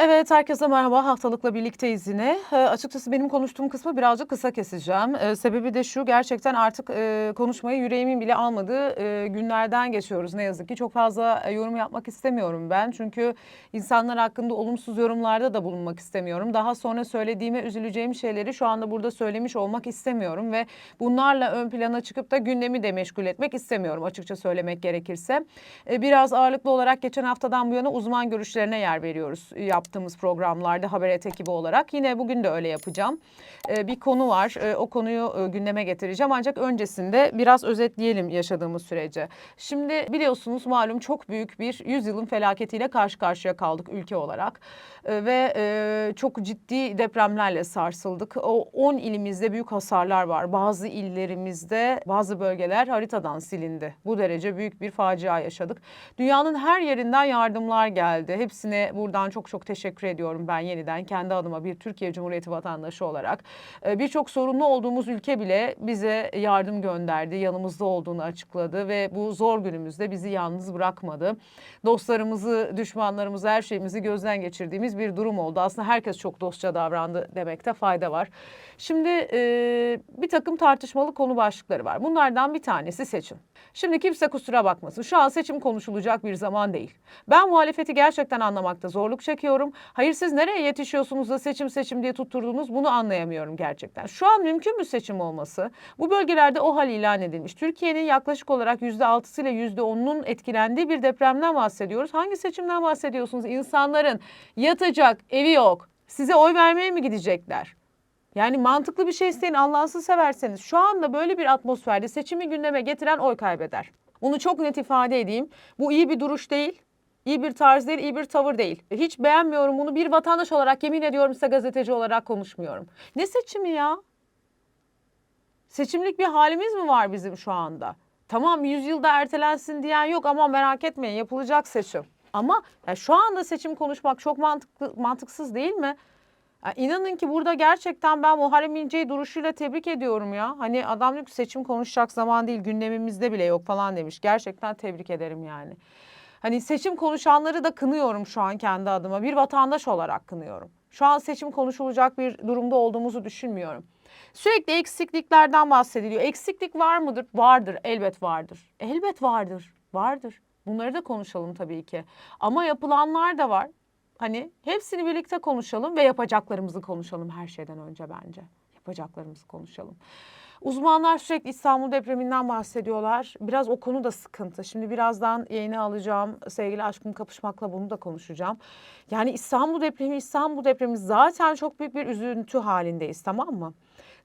Evet, herkese merhaba. Haftalıkla birlikteyiz yine. E, açıkçası benim konuştuğum kısmı birazcık kısa keseceğim. E, sebebi de şu, gerçekten artık e, konuşmayı yüreğimin bile almadığı e, günlerden geçiyoruz ne yazık ki. Çok fazla e, yorum yapmak istemiyorum ben. Çünkü insanlar hakkında olumsuz yorumlarda da bulunmak istemiyorum. Daha sonra söylediğime üzüleceğim şeyleri şu anda burada söylemiş olmak istemiyorum. Ve bunlarla ön plana çıkıp da gündemi de meşgul etmek istemiyorum açıkça söylemek gerekirse. E, biraz ağırlıklı olarak geçen haftadan bu yana uzman görüşlerine yer veriyoruz yaptığımız programlarda Haber ekibi olarak. Yine bugün de öyle yapacağım. Ee, bir konu var. Ee, o konuyu e, gündeme getireceğim. Ancak öncesinde biraz özetleyelim yaşadığımız süreci. Şimdi biliyorsunuz malum çok büyük bir yüzyılın felaketiyle karşı karşıya kaldık ülke olarak. Ee, ve e, çok ciddi depremlerle sarsıldık. O 10 ilimizde büyük hasarlar var. Bazı illerimizde bazı bölgeler haritadan silindi. Bu derece büyük bir facia yaşadık. Dünyanın her yerinden yardımlar geldi. Hepsine buradan çok çok teşekkür ediyorum ben yeniden kendi adıma bir Türkiye Cumhuriyeti vatandaşı olarak. Ee, Birçok sorunlu olduğumuz ülke bile bize yardım gönderdi, yanımızda olduğunu açıkladı ve bu zor günümüzde bizi yalnız bırakmadı. Dostlarımızı, düşmanlarımızı, her şeyimizi gözden geçirdiğimiz bir durum oldu. Aslında herkes çok dostça davrandı demekte fayda var. Şimdi e, bir takım tartışmalı konu başlıkları var. Bunlardan bir tanesi seçim. Şimdi kimse kusura bakmasın. Şu an seçim konuşulacak bir zaman değil. Ben muhalefeti gerçekten anlamakta zorluk çekiyorum. Hayır siz nereye yetişiyorsunuz da seçim seçim diye tutturdunuz bunu anlayamıyorum gerçekten. Şu an mümkün mü seçim olması? Bu bölgelerde o hal ilan edilmiş. Türkiye'nin yaklaşık olarak %6'sı ile %10'unun etkilendiği bir depremden bahsediyoruz. Hangi seçimden bahsediyorsunuz? İnsanların yatacak evi yok. Size oy vermeye mi gidecekler? Yani mantıklı bir şey isteyin Allah'ınızı severseniz. Şu anda böyle bir atmosferde seçimi gündeme getiren oy kaybeder. Bunu çok net ifade edeyim. Bu iyi bir duruş değil. iyi bir tarz değil, iyi bir tavır değil. Hiç beğenmiyorum bunu. Bir vatandaş olarak yemin ediyorum size gazeteci olarak konuşmuyorum. Ne seçimi ya? Seçimlik bir halimiz mi var bizim şu anda? Tamam 100 yılda ertelensin diyen yok ama merak etmeyin yapılacak seçim. Ama ya şu anda seçim konuşmak çok mantıklı mantıksız değil mi? Ya inanın ki burada gerçekten ben Muharrem İnce'yi duruşuyla tebrik ediyorum ya. Hani adam diyor ki seçim konuşacak zaman değil gündemimizde bile yok falan demiş. Gerçekten tebrik ederim yani. Hani seçim konuşanları da kınıyorum şu an kendi adıma. Bir vatandaş olarak kınıyorum. Şu an seçim konuşulacak bir durumda olduğumuzu düşünmüyorum. Sürekli eksikliklerden bahsediliyor. Eksiklik var mıdır? Vardır, elbet vardır. Elbet vardır, vardır. Bunları da konuşalım tabii ki. Ama yapılanlar da var. Hani hepsini birlikte konuşalım ve yapacaklarımızı konuşalım her şeyden önce bence. Yapacaklarımızı konuşalım. Uzmanlar sürekli İstanbul depreminden bahsediyorlar. Biraz o konu da sıkıntı. Şimdi birazdan yayına alacağım. Sevgili aşkım kapışmakla bunu da konuşacağım. Yani İstanbul depremi, İstanbul depremi zaten çok büyük bir üzüntü halindeyiz tamam mı?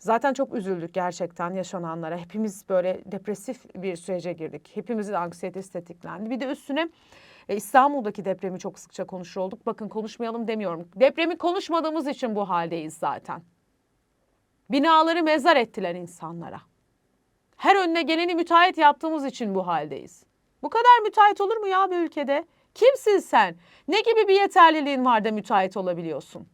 Zaten çok üzüldük gerçekten yaşananlara. Hepimiz böyle depresif bir sürece girdik. Hepimizin anksiyetesi tetiklendi. Bir de üstüne e, İstanbul'daki depremi çok sıkça konuşur olduk. Bakın konuşmayalım demiyorum. Depremi konuşmadığımız için bu haldeyiz zaten. Binaları mezar ettiler insanlara. Her önüne geleni müteahhit yaptığımız için bu haldeyiz. Bu kadar müteahhit olur mu ya bir ülkede? Kimsin sen? Ne gibi bir yeterliliğin var da müteahhit olabiliyorsun?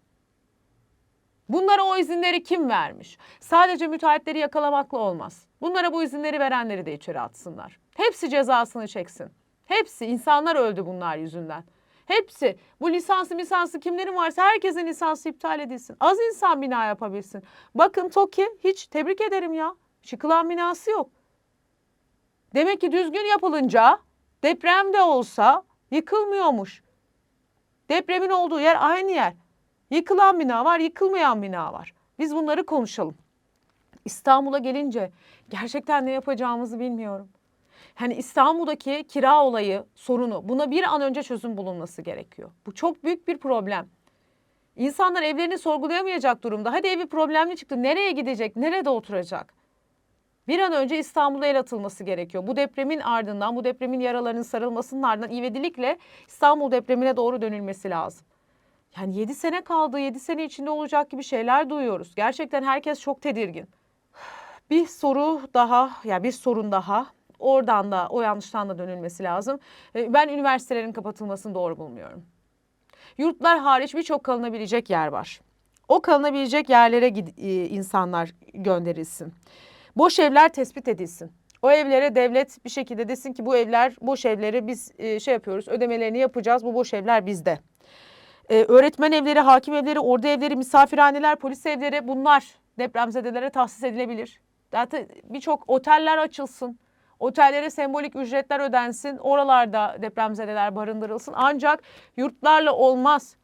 Bunlara o izinleri kim vermiş? Sadece müteahhitleri yakalamakla olmaz. Bunlara bu izinleri verenleri de içeri atsınlar. Hepsi cezasını çeksin. Hepsi insanlar öldü bunlar yüzünden. Hepsi bu lisansı lisansı kimlerin varsa herkesin lisansı iptal edilsin. Az insan bina yapabilsin. Bakın TOKİ hiç tebrik ederim ya. Çıkılan binası yok. Demek ki düzgün yapılınca depremde olsa yıkılmıyormuş. Depremin olduğu yer aynı yer. Yıkılan bina var, yıkılmayan bina var. Biz bunları konuşalım. İstanbul'a gelince gerçekten ne yapacağımızı bilmiyorum. Hani İstanbul'daki kira olayı sorunu buna bir an önce çözüm bulunması gerekiyor. Bu çok büyük bir problem. İnsanlar evlerini sorgulayamayacak durumda. Hadi evi problemli çıktı. Nereye gidecek? Nerede oturacak? Bir an önce İstanbul'a el atılması gerekiyor. Bu depremin ardından, bu depremin yaralarının sarılmasının ardından ivedilikle İstanbul depremine doğru dönülmesi lazım. Yani 7 sene kaldı, 7 sene içinde olacak gibi şeyler duyuyoruz. Gerçekten herkes çok tedirgin. Bir soru daha, ya yani bir sorun daha. Oradan da o yanlıştan da dönülmesi lazım. E, Ben üniversitelerin kapatılmasını doğru bulmuyorum. Yurtlar hariç birçok kalınabilecek yer var. O kalınabilecek yerlere e, insanlar gönderilsin. Boş evler tespit edilsin. O evlere devlet bir şekilde desin ki bu evler boş evleri biz e, şey yapıyoruz ödemelerini yapacağız bu boş evler bizde. Ee, öğretmen evleri, hakim evleri, ordu evleri, misafirhaneler, polis evleri bunlar depremzedelere tahsis edilebilir. Zaten birçok oteller açılsın. Otellere sembolik ücretler ödensin. Oralarda depremzedeler barındırılsın. Ancak yurtlarla olmaz.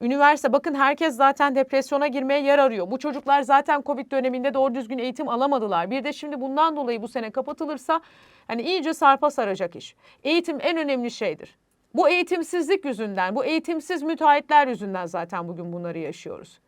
Üniversite bakın herkes zaten depresyona girmeye yer arıyor. Bu çocuklar zaten Covid döneminde doğru düzgün eğitim alamadılar. Bir de şimdi bundan dolayı bu sene kapatılırsa hani iyice sarpa saracak iş. Eğitim en önemli şeydir. Bu eğitimsizlik yüzünden, bu eğitimsiz müteahhitler yüzünden zaten bugün bunları yaşıyoruz.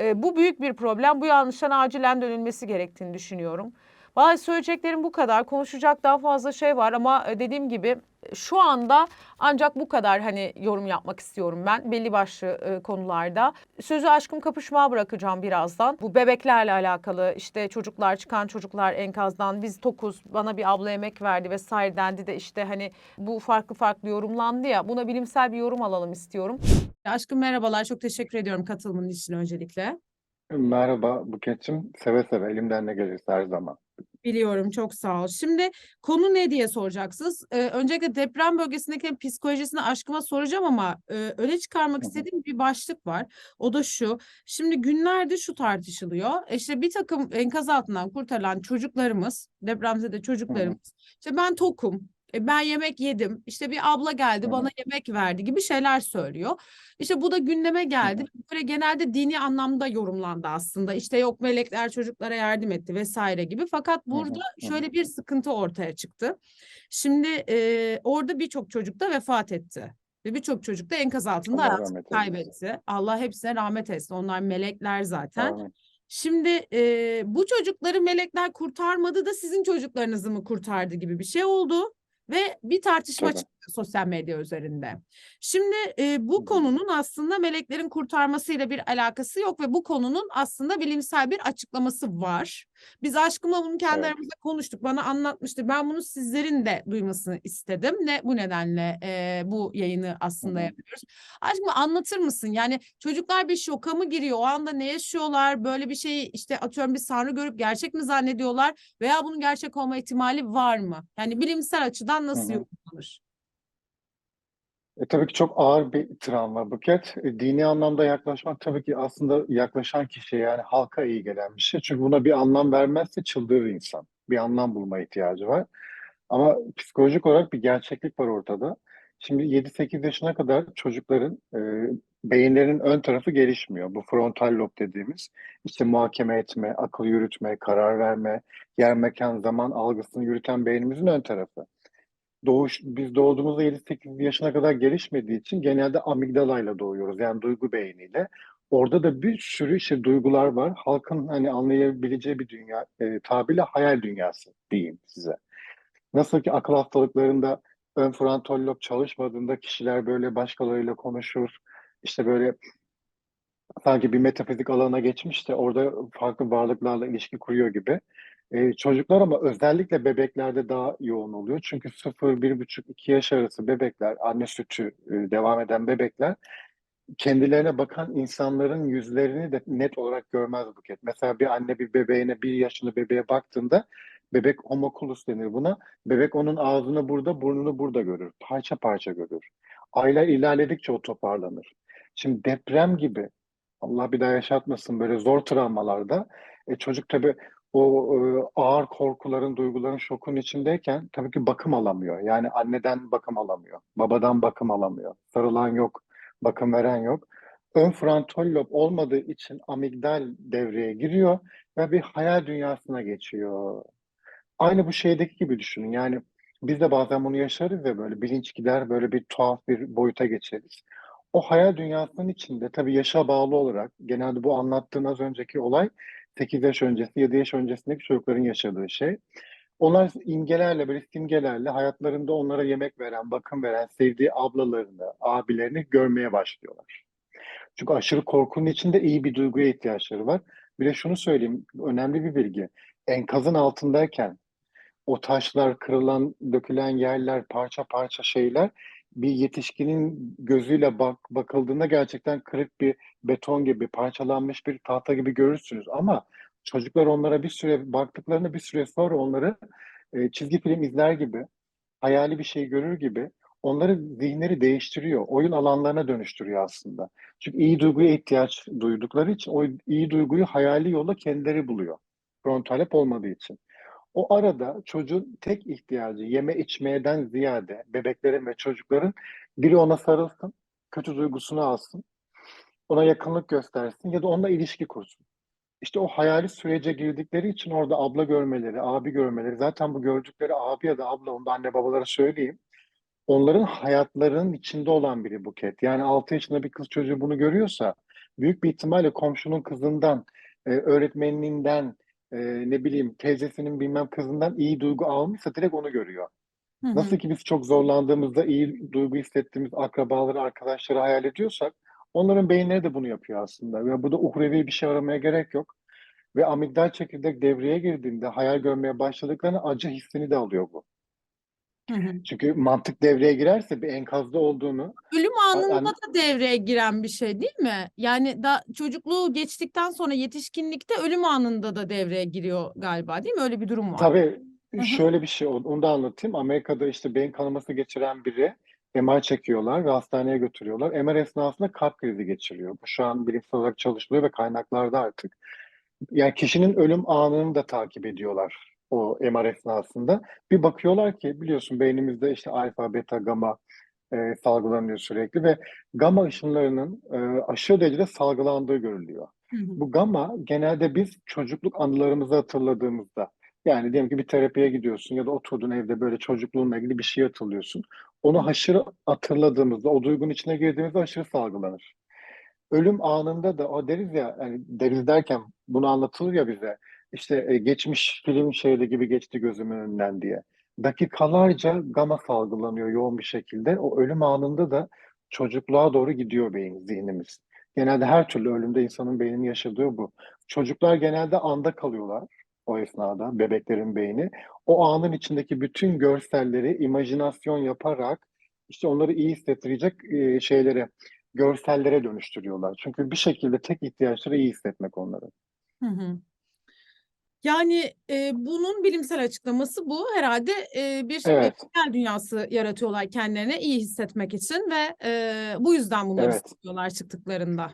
E, bu büyük bir problem. Bu yanlıştan acilen dönülmesi gerektiğini düşünüyorum. Bazı söyleyeceklerim bu kadar. Konuşacak daha fazla şey var ama e, dediğim gibi e, şu anda ancak bu kadar hani yorum yapmak istiyorum ben belli başlı e, konularda. Sözü aşkım kapışmaya bırakacağım birazdan. Bu bebeklerle alakalı işte çocuklar çıkan çocuklar enkazdan biz tokuz bana bir abla emek verdi vesaire dendi de işte hani bu farklı farklı yorumlandı ya buna bilimsel bir yorum alalım istiyorum. Aşkım merhabalar çok teşekkür ediyorum katılımın için öncelikle. Merhaba Buket'cim. Seve seve elimden ne gelirse her zaman. Biliyorum çok sağ ol. Şimdi konu ne diye soracaksınız. Ee, öncelikle deprem bölgesindeki psikolojisini aşkıma soracağım ama e, öne çıkarmak istediğim bir başlık var. O da şu. Şimdi günlerde şu tartışılıyor. E İşte bir takım enkaz altından kurtarılan çocuklarımız, depremzede çocuklarımız. İşte ben tokum. E, Ben yemek yedim. İşte bir abla geldi bana yemek verdi gibi şeyler söylüyor. İşte bu da gündeme geldi. Böyle genelde dini anlamda yorumlandı aslında. İşte yok melekler çocuklara yardım etti vesaire gibi. Fakat burada şöyle bir sıkıntı ortaya çıktı. Şimdi e, orada birçok çocuk da vefat etti. Ve birçok çocuk da enkaz altında Allah hayatını kaybetti. Allah hepsine rahmet etsin. Onlar melekler zaten. Amin. Şimdi e, bu çocukları melekler kurtarmadı da sizin çocuklarınızı mı kurtardı gibi bir şey oldu. Ve bir tartışma Tabii. Sosyal medya üzerinde. Şimdi e, bu konunun aslında meleklerin kurtarmasıyla bir alakası yok ve bu konunun aslında bilimsel bir açıklaması var. Biz aşkımla bunu kendi Evet. aramızda konuştuk. Bana anlatmıştı. Ben bunu sizlerin de duymasını istedim. Ne bu nedenle e, bu yayını aslında Hı hı. yapıyoruz. Aşkım anlatır mısın? Yani çocuklar bir şoka mı giriyor? O anda ne yaşıyorlar? Böyle bir şeyi işte atıyorum bir sanrı görüp gerçek mi zannediyorlar? Veya bunun gerçek olma ihtimali var mı? Yani bilimsel açıdan nasıl yorumlanır? E, tabii ki çok ağır bir travma Buket. E, dini anlamda yaklaşmak tabii ki aslında yaklaşan kişiye yani halka iyi gelen bir şey. Çünkü buna bir anlam vermezse çıldırır insan. Bir anlam bulma ihtiyacı var. Ama psikolojik olarak bir gerçeklik var ortada. Şimdi 7-8 yaşına kadar çocukların e, beyinlerinin ön tarafı gelişmiyor. Bu frontal lob dediğimiz işte muhakeme etme, akıl yürütme, karar verme, yer mekan zaman algısını yürüten beynimizin ön tarafı. Doğuş, biz doğduğumuzda 7-8 yaşına kadar gelişmediği için genelde amigdalayla doğuyoruz. Yani duygu beyniyle. Orada da bir sürü işte duygular var. Halkın hani anlayabileceği bir dünya, e, tabirle hayal dünyası diyeyim size. Nasıl ki akıl hastalıklarında ön frontal lob çalışmadığında kişiler böyle başkalarıyla konuşur. İşte böyle sanki bir metafizik alana geçmiş de orada farklı varlıklarla ilişki kuruyor gibi. Ee, çocuklar ama özellikle bebeklerde daha yoğun oluyor. Çünkü 0, 1,5, 2 yaş arası bebekler, anne sütü e, devam eden bebekler kendilerine bakan insanların yüzlerini de net olarak görmez Buket. Mesela bir anne bir bebeğine, bir yaşında bebeğe baktığında bebek homokulus denir buna. Bebek onun ağzını burada, burnunu burada görür. Parça parça görür. Aylar ilerledikçe o toparlanır. Şimdi deprem gibi Allah bir daha yaşatmasın böyle zor travmalarda e, çocuk tabii o e, ağır korkuların, duyguların, şokun içindeyken tabii ki bakım alamıyor. Yani anneden bakım alamıyor, babadan bakım alamıyor. Sarılan yok, bakım veren yok. Ön frontal lob olmadığı için amigdal devreye giriyor ve bir hayal dünyasına geçiyor. Aynı bu şeydeki gibi düşünün. Yani biz de bazen bunu yaşarız ya böyle bilinç gider böyle bir tuhaf bir boyuta geçeriz. O hayal dünyasının içinde tabii yaşa bağlı olarak genelde bu anlattığın az önceki olay 8 yaş öncesi 7 yaş öncesindeki çocukların yaşadığı şey. Onlar imgelerle böyle simgelerle hayatlarında onlara yemek veren, bakım veren, sevdiği ablalarını, abilerini görmeye başlıyorlar. Çünkü aşırı korkunun içinde iyi bir duyguya ihtiyaçları var. Bir de şunu söyleyeyim, önemli bir bilgi. Enkazın altındayken o taşlar, kırılan, dökülen yerler, parça parça şeyler bir yetişkinin gözüyle bak, bakıldığında gerçekten kırık bir beton gibi, parçalanmış bir tahta gibi görürsünüz. Ama çocuklar onlara bir süre baktıklarında bir süre sonra onları e, çizgi film izler gibi, hayali bir şey görür gibi onları zihinleri değiştiriyor. Oyun alanlarına dönüştürüyor aslında. Çünkü iyi duyguya ihtiyaç duydukları için o iyi duyguyu hayali yolla kendileri buluyor. Frontal hep olmadığı için. O arada çocuğun tek ihtiyacı yeme içmeyeden ziyade bebeklerin ve çocukların biri ona sarılsın, kötü duygusunu alsın, ona yakınlık göstersin ya da onunla ilişki kursun. İşte o hayali sürece girdikleri için orada abla görmeleri, abi görmeleri, zaten bu gördükleri abi ya da abla, onu da anne babalara söyleyeyim. Onların hayatlarının içinde olan biri Buket. Yani 6 yaşında bir kız çocuğu bunu görüyorsa büyük bir ihtimalle komşunun kızından, e, öğretmeninden, e, ne bileyim teyzesinin bilmem kızından iyi duygu almışsa direkt onu görüyor. Hı hı. Nasıl ki biz çok zorlandığımızda iyi duygu hissettiğimiz akrabaları, arkadaşları hayal ediyorsak onların beyinleri de bunu yapıyor aslında. Ve bu da uhrevi bir şey aramaya gerek yok. Ve amigdal çekirdek devreye girdiğinde hayal görmeye başladıklarında acı hissini de alıyor bu. Hı hı. Çünkü mantık devreye girerse bir enkazda olduğunu Ölüm anında yani- da devreye giren bir şey değil mi? Yani da çocukluğu geçtikten sonra yetişkinlikte ölüm anında da devreye giriyor galiba değil mi? Öyle bir durum var. Tabii şöyle bir şey onu da anlatayım. Amerika'da işte beyin kanaması geçiren biri MR çekiyorlar ve hastaneye götürüyorlar. MR esnasında kalp krizi geçiriyor. Bu şu an bilimsel olarak çalışılıyor ve kaynaklarda artık. Yani kişinin ölüm anını da takip ediyorlar o MR esnasında. Bir bakıyorlar ki biliyorsun beynimizde işte alfa, beta, gamma e, salgılanıyor sürekli ve gamma ışınlarının e, aşırı derecede salgılandığı görülüyor. Hı hı. Bu gamma genelde biz çocukluk anılarımızı hatırladığımızda yani diyelim ki bir terapiye gidiyorsun ya da oturdun evde böyle çocukluğunla ilgili bir şey hatırlıyorsun. Onu aşırı hatırladığımızda, o duygunun içine girdiğimizde aşırı salgılanır. Ölüm anında da o deriz ya, yani deriz derken bunu anlatılır ya bize. İşte e, geçmiş film şeridi gibi geçti gözümün önünden diye. Dakikalarca gama salgılanıyor yoğun bir şekilde. O ölüm anında da çocukluğa doğru gidiyor beyin, zihnimiz. Genelde her türlü ölümde insanın beyninin yaşadığı bu. Çocuklar genelde anda kalıyorlar o esnada, bebeklerin beyni. O anın içindeki bütün görselleri imajinasyon yaparak işte onları iyi hissettirecek e, şeylere, görsellere dönüştürüyorlar. Çünkü bir şekilde tek ihtiyaçları iyi hissetmek onların. Hı hı. Yani e, bunun bilimsel açıklaması bu. Herhalde e, bir e, Evet. hayal dünyası yaratıyorlar kendilerine iyi hissetmek için ve e, bu yüzden bunları Evet. söylüyorlar çıktıklarında.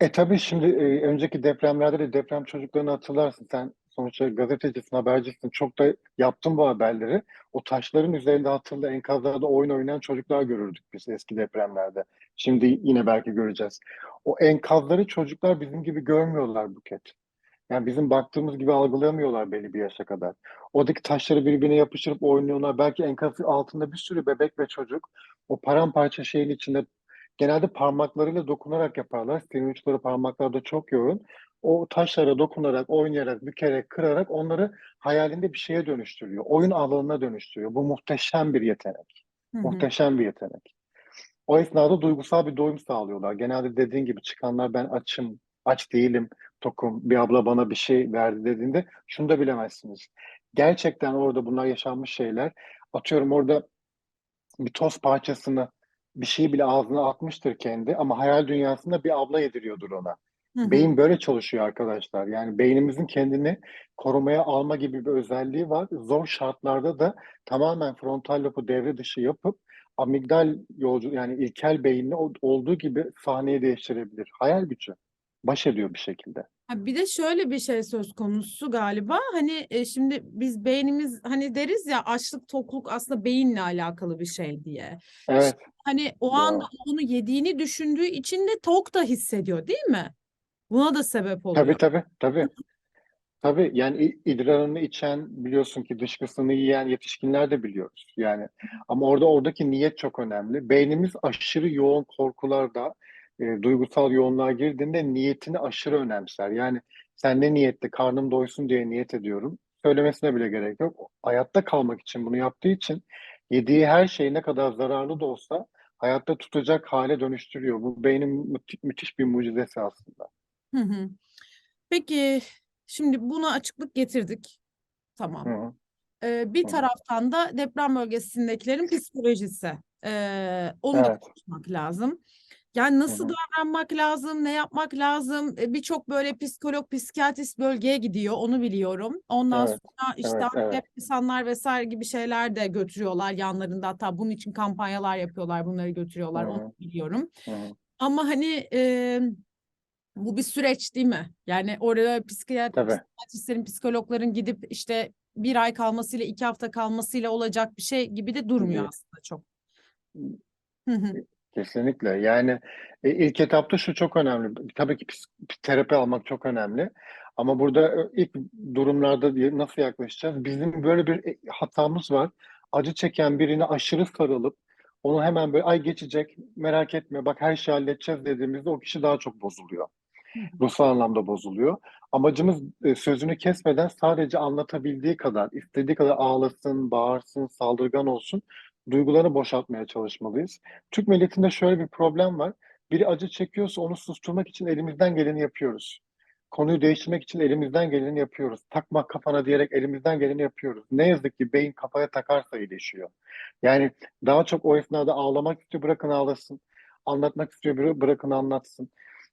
E tabii şimdi e, önceki depremlerde de deprem çocuklarını hatırlarsın. Sen sonuçta gazetecisin, habercisin. Çok da yaptın bu haberleri. O taşların üzerinde hatırla enkazlarda oyun oynayan çocuklar görürdük biz eski depremlerde. Şimdi yine belki göreceğiz. O enkazları çocuklar bizim gibi görmüyorlar Buket. Yani bizim baktığımız gibi algılayamıyorlar belli bir yaşa kadar. Oradaki taşları birbirine yapıştırıp oynuyorlar. Belki enkazın altında bir sürü bebek ve çocuk o paramparça şeyin içinde genelde parmaklarıyla dokunarak yaparlar. Sinir uçları parmaklarda çok yoğun. O taşlara dokunarak, oynayarak, bükerek, kırarak onları hayalinde bir şeye dönüştürüyor. Oyun alanına dönüştürüyor. Bu muhteşem bir yetenek. Hı hı. Muhteşem bir yetenek. O esnada duygusal bir doyum sağlıyorlar. Genelde dediğin gibi çıkanlar ben açım, aç değilim, tokum, bir abla bana bir şey verdi dediğinde şunu da bilemezsiniz. Gerçekten orada bunlar yaşanmış şeyler. Atıyorum orada bir toz parçasını, bir şeyi bile ağzına atmıştır kendi ama hayal dünyasında bir abla yediriyordur ona. Hı hı. Beyin böyle çalışıyor arkadaşlar. Yani beynimizin kendini korumaya alma gibi bir özelliği var. Zor şartlarda da tamamen frontal lobu devre dışı yapıp amigdal yolcu yani ilkel beyinle ol- olduğu gibi sahneyi değiştirebilir. Hayal gücü. Baş ediyor bir şekilde. Ha, bir de şöyle bir şey söz konusu galiba hani e, şimdi biz beynimiz hani deriz ya açlık tokluk aslında beyinle alakalı bir şey diye. Evet. Hani o Doğru. anda onu yediğini düşündüğü için de tok da hissediyor değil mi? Buna da sebep oluyor. Tabii tabii tabii. Tabii yani idrarını içen biliyorsun ki dışkısını yiyen yetişkinler de biliyoruz. Yani ama orada oradaki niyet çok önemli. Beynimiz aşırı yoğun korkularda, e, duygusal yoğunluğa girdiğinde niyetini aşırı önemser. Yani sen ne niyetle karnım doysun diye niyet ediyorum. Söylemesine bile gerek yok. Hayatta kalmak için bunu yaptığı için yediği her şey ne kadar zararlı da olsa hayatta tutacak hale dönüştürüyor. Bu beynin müthi- müthiş bir mucizesi aslında. Hı hı. Peki şimdi buna açıklık getirdik. Tamam. Hı. Ee, bir Hı. taraftan da deprem bölgesindekilerin psikolojisi. Ee, onu da Evet. konuşmak lazım. Yani nasıl hı. davranmak lazım, ne yapmak lazım? E, Birçok böyle psikolog, psikiyatrist bölgeye gidiyor, onu biliyorum. Ondan Evet, sonra işte evet, evet. antidepresanlar vesaire gibi şeyler de götürüyorlar yanlarında. Hatta bunun için kampanyalar yapıyorlar, bunları götürüyorlar, Hı onu biliyorum. Hı. Ama hani e, bu bir süreç değil mi? Yani Tabii. psikiyatristlerin, psikologların gidip işte bir ay kalmasıyla, iki hafta kalmasıyla olacak bir şey gibi de durmuyor Değil. aslında çok. Hı hı. Kesinlikle. Yani e, ilk etapta şu çok önemli. Tabii ki terapi almak çok önemli. Ama burada e, ilk durumlarda nasıl yaklaşacağız? Bizim böyle bir e, hatamız var. Acı çeken birine aşırı sarılıp onu hemen böyle ay geçecek merak etme bak her şeyi halledeceğiz dediğimizde o kişi daha çok bozuluyor. Ruhsal anlamda bozuluyor. Amacımız e, sözünü kesmeden sadece anlatabildiği kadar, istediği kadar ağlasın, bağırsın, saldırgan olsun, duygularını boşaltmaya çalışmalıyız. Türk milletinde şöyle bir problem var. Biri acı çekiyorsa onu susturmak için elimizden geleni yapıyoruz. Konuyu değiştirmek için elimizden geleni yapıyoruz. Takma kafana diyerek elimizden geleni yapıyoruz. Ne yazık ki beyin kafaya takarsa iyileşiyor. Yani daha çok o esnada ağlamak istiyor, bırakın ağlasın. Anlatmak istiyor, bıra- bırakın anlatsın.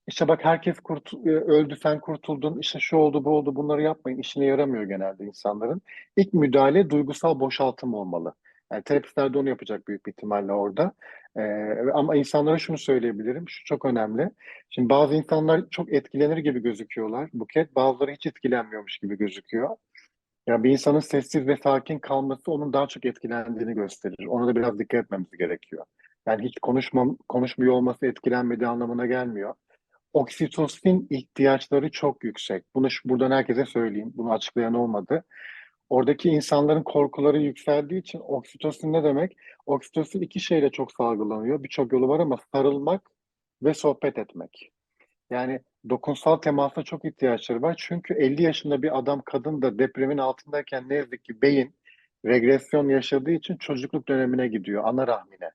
İşte bak herkes kurtu- e, öldü, sen kurtuldun, işte şu oldu, bu oldu, bunları yapmayın. İşine yaramıyor genelde insanların. İlk müdahale duygusal boşaltım olmalı. Yani terapistler de onu yapacak büyük bir ihtimalle orada. Ee, ama insanlara şunu söyleyebilirim, şu çok önemli. Şimdi bazı insanlar çok etkilenir gibi gözüküyorlar. Buket, bazıları hiç etkilenmiyormuş gibi gözüküyor. Ya bir insanın sessiz ve sakin kalması onun daha çok etkilendiğini gösterir. Ona da biraz dikkat etmemiz gerekiyor. Yani hiç konuşmam, konuşmuyor olması etkilenmediği anlamına gelmiyor. Oksitosin ihtiyaçları çok yüksek. Bunu şu- buradan herkese söyleyeyim. Bunu açıklayan olmadı. Oradaki insanların korkuları yükseldiği için oksitosin ne demek? Oksitosin iki şeyle çok salgılanıyor. Birçok yolu var ama sarılmak ve sohbet etmek. Yani dokunsal temasa çok ihtiyaçları var. Çünkü 50 yaşında bir adam, kadın da depremin altındayken ne yazık ki beyin regresyon yaşadığı için çocukluk dönemine gidiyor, ana rahmine.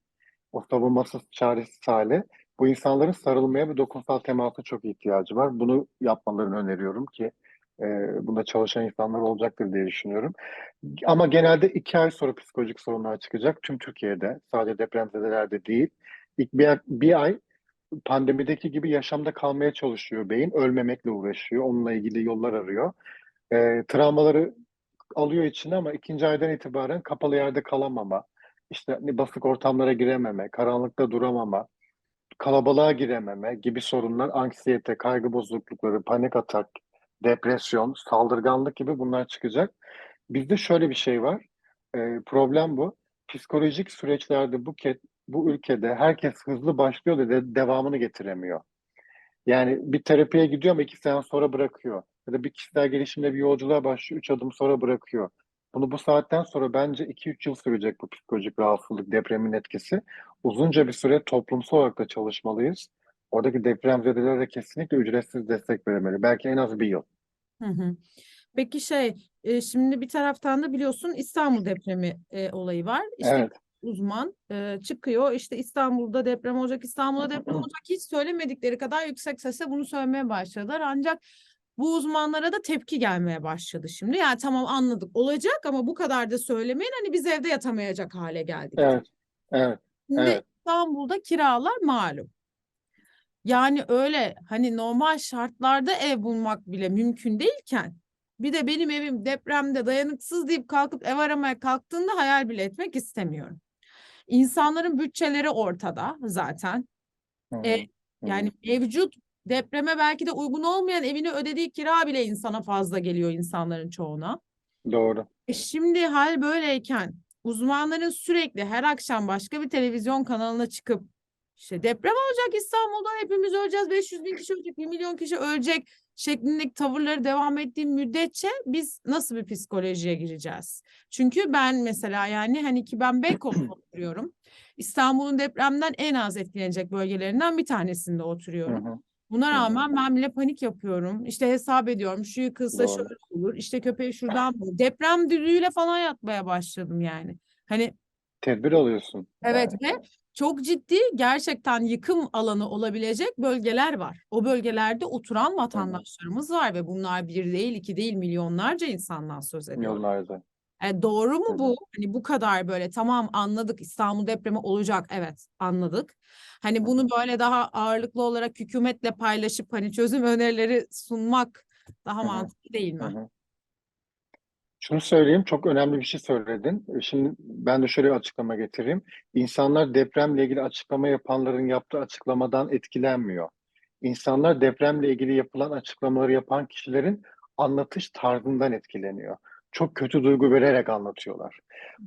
O savunmasız, çaresiz hale. Bu insanların sarılmaya ve dokunsal temasa çok ihtiyacı var. Bunu yapmalarını öneriyorum ki e, bunda çalışan insanlar olacaktır diye düşünüyorum. Ama genelde iki ay sonra psikolojik sorunlar çıkacak. Tüm Türkiye'de, sadece depremzedelerde değil. İlk bir, bir ay pandemideki gibi yaşamda kalmaya çalışıyor beyin. Ölmemekle uğraşıyor. Onunla ilgili yollar arıyor. E, travmaları alıyor içine ama ikinci aydan itibaren kapalı yerde kalamama, işte basık ortamlara girememe, karanlıkta duramama, kalabalığa girememe gibi sorunlar, anksiyete, kaygı bozuklukları, panik atak, depresyon, saldırganlık gibi bunlar çıkacak. Bizde şöyle bir şey var. e, problem bu. Psikolojik süreçlerde bu ke- bu ülkede herkes hızlı başlıyor da de- devamını getiremiyor. Yani bir terapiye gidiyor ama iki seans sonra bırakıyor. Ya da bir kişisel gelişimde bir yolculuğa başlıyor, üç adım sonra bırakıyor. Bunu bu saatten sonra bence 2-3 yıl sürecek bu psikolojik rahatsızlık, depremin etkisi. Uzunca bir süre toplumsal olarak da çalışmalıyız. Oradaki depremzedelere de kesinlikle ücretsiz destek verilmeli. Belki en az bir yıl. Hı hı. Peki şey, e, şimdi bir taraftan da biliyorsun İstanbul depremi e, olayı var. İşte Evet. uzman e, çıkıyor işte İstanbul'da deprem olacak, İstanbul'da deprem olacak hiç söylemedikleri kadar yüksek sesle bunu söylemeye başladılar. Ancak bu uzmanlara da tepki gelmeye başladı şimdi. Yani tamam anladık olacak ama bu kadar da söylemeyin hani biz evde yatamayacak hale geldik. Evet. Evet. Şimdi Evet. İstanbul'da kiralar malum. Yani öyle hani normal şartlarda ev bulmak bile mümkün değilken bir de benim evim depremde dayanıksız deyip kalkıp ev aramaya kalktığında hayal bile etmek istemiyorum. İnsanların bütçeleri ortada zaten. Hı. E, yani mevcut depreme belki de uygun olmayan evini ödediği kira bile insana fazla geliyor insanların çoğuna. Doğru. E şimdi hal böyleyken uzmanların sürekli her akşam başka bir televizyon kanalına çıkıp işte deprem olacak İstanbul'da hepimiz öleceğiz 500 bin kişi ölecek 1 milyon kişi ölecek şeklindeki tavırları devam ettiği müddetçe biz nasıl bir psikolojiye gireceğiz? Çünkü ben mesela yani hani ki ben Beykoz'da oturuyorum. İstanbul'un depremden en az etkilenecek bölgelerinden bir tanesinde oturuyorum. hı. Buna Hı rağmen ben bile panik yapıyorum. İşte hesap ediyorum. Şu yıkılsa Doğru. şöyle olur. İşte köpeği şuradan bulur. Deprem düdüğüyle falan yatmaya başladım yani. Hani Tedbir alıyorsun. evet Yani. ve çok ciddi gerçekten yıkım alanı olabilecek bölgeler var. O bölgelerde oturan vatandaşlarımız var ve bunlar bir değil, iki değil milyonlarca insandan söz ediyoruz. Yollarda. E, doğru mu bu? Hani bu kadar böyle tamam anladık İstanbul depremi olacak evet anladık. Hani bunu böyle daha ağırlıklı olarak hükümetle paylaşıp hani çözüm önerileri sunmak daha mantıklı değil Hı mi? hı. Şunu söyleyeyim, çok önemli bir şey söyledin. E, Şimdi ben de şöyle açıklama getireyim. İnsanlar depremle ilgili açıklama yapanların yaptığı açıklamadan etkilenmiyor. İnsanlar depremle ilgili yapılan açıklamaları yapan kişilerin anlatış tarzından etkileniyor. Çok kötü duygu vererek anlatıyorlar.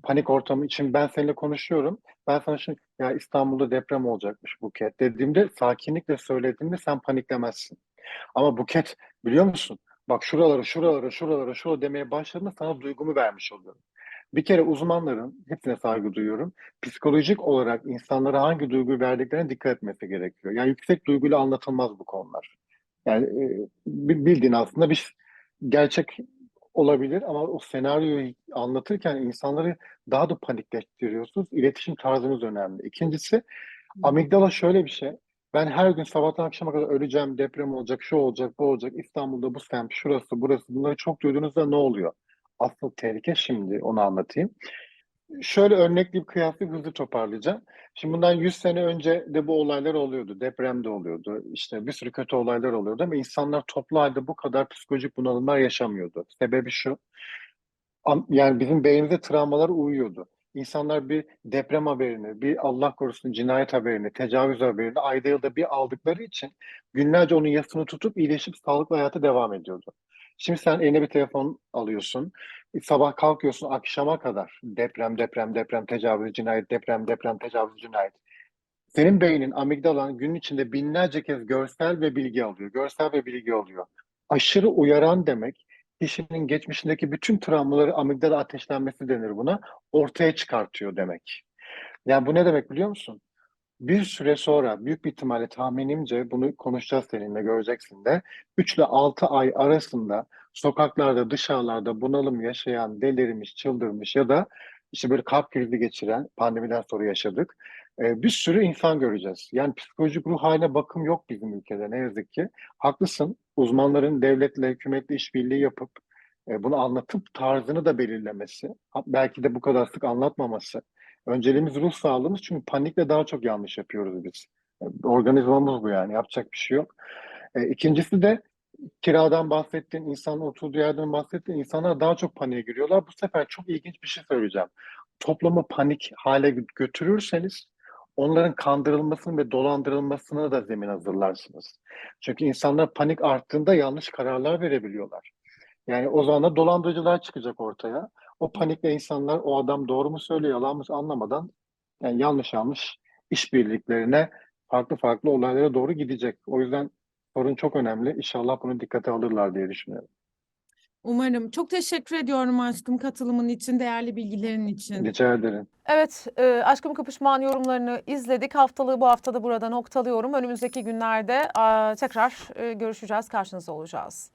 Panik ortamı için ben seninle konuşuyorum. Ben sana şimdi ya İstanbul'da deprem olacakmış Buket dediğimde sakinlikle söylediğimde sen paniklemezsin. Ama Buket biliyor musun? Bak şuralara, şuralara, şuralara, şura demeye başladığında sana duygumu vermiş oluyorum. Bir kere uzmanların, hepsine saygı duyuyorum, psikolojik olarak insanlara hangi duyguyu verdiklerine dikkat etmesi gerekiyor. Yani yüksek duyguyla anlatılmaz bu konular. Yani e, bi- bildiğin aslında bir gerçek olabilir ama o senaryoyu anlatırken insanları daha da paniklettiriyorsunuz. İletişim tarzınız önemli. İkincisi, Amigdala şöyle bir şey. Ben her gün sabahtan akşama kadar öleceğim, deprem olacak, şu olacak, bu olacak, İstanbul'da bu semt, şurası, burası. Bunları çok duyduğunuzda ne oluyor? Asıl tehlike şimdi, onu anlatayım. Şöyle örnekleyip kıyaslayıp hızlı toparlayacağım. Şimdi bundan 100 sene önce de bu olaylar oluyordu. Deprem de oluyordu. İşte bir sürü kötü olaylar oluyordu ama insanlar toplu halde bu kadar psikolojik bunalımlar yaşamıyordu. Sebebi şu. Yani bizim beynimize travmalar uyuyordu. İnsanlar bir deprem haberini, bir Allah korusun cinayet haberini, tecavüz haberini ayda yılda bir aldıkları için günlerce onun yasını tutup iyileşip sağlıklı hayata devam ediyordu. Şimdi sen eline bir telefon alıyorsun, sabah kalkıyorsun akşama kadar deprem, deprem, deprem, tecavüz, cinayet, deprem, deprem, tecavüz, cinayet. Senin beynin, amigdalan gün içinde binlerce kez görsel ve bilgi alıyor. Görsel ve bilgi alıyor. Aşırı uyaran demek, kişinin geçmişindeki bütün travmaları amigdala ateşlenmesi denir buna. Ortaya çıkartıyor demek. Yani bu ne demek biliyor musun? Bir süre sonra büyük bir ihtimalle tahminimce bunu konuşacağız seninle göreceksin de 3 ile 6 ay arasında sokaklarda dışarılarda bunalım yaşayan delirmiş çıldırmış ya da işte böyle kalp krizi geçiren pandemiden sonra yaşadık. Ee, bir sürü insan göreceğiz. Yani psikolojik ruh haline bakım yok bizim ülkede ne yazık ki. Haklısın uzmanların devletle hükümetle işbirliği yapıp e, bunu anlatıp tarzını da belirlemesi belki de bu kadar sık anlatmaması Önceliğimiz ruh sağlığımız çünkü panikle daha çok yanlış yapıyoruz biz. E, Organizmamız bu yani yapacak bir şey yok. E, ikincisi de kiradan bahsettiğin, insanın oturduğu yerden bahsettiğin insanlar daha çok paniğe giriyorlar. Bu sefer çok ilginç bir şey söyleyeceğim. Toplumu panik hale gö- götürürseniz onların kandırılmasını ve dolandırılmasına da zemin hazırlarsınız. Çünkü insanlar panik arttığında yanlış kararlar verebiliyorlar. Yani o zaman da dolandırıcılar çıkacak ortaya. O panikle insanlar o adam doğru mu söylüyor, yalan mı anlamadan yani yanlış yanlış işbirliklerine, farklı farklı olaylara doğru gidecek. O yüzden sorun çok önemli. İnşallah bunu dikkate alırlar diye düşünüyorum. Umarım. Çok teşekkür ediyorum aşkım katılımın için, değerli bilgilerin için. Rica ederim. Evet, e, Aşkım Kapışman yorumlarını izledik. Haftalığı bu haftada burada noktalıyorum. Önümüzdeki günlerde e, tekrar e, görüşeceğiz, karşınızda olacağız.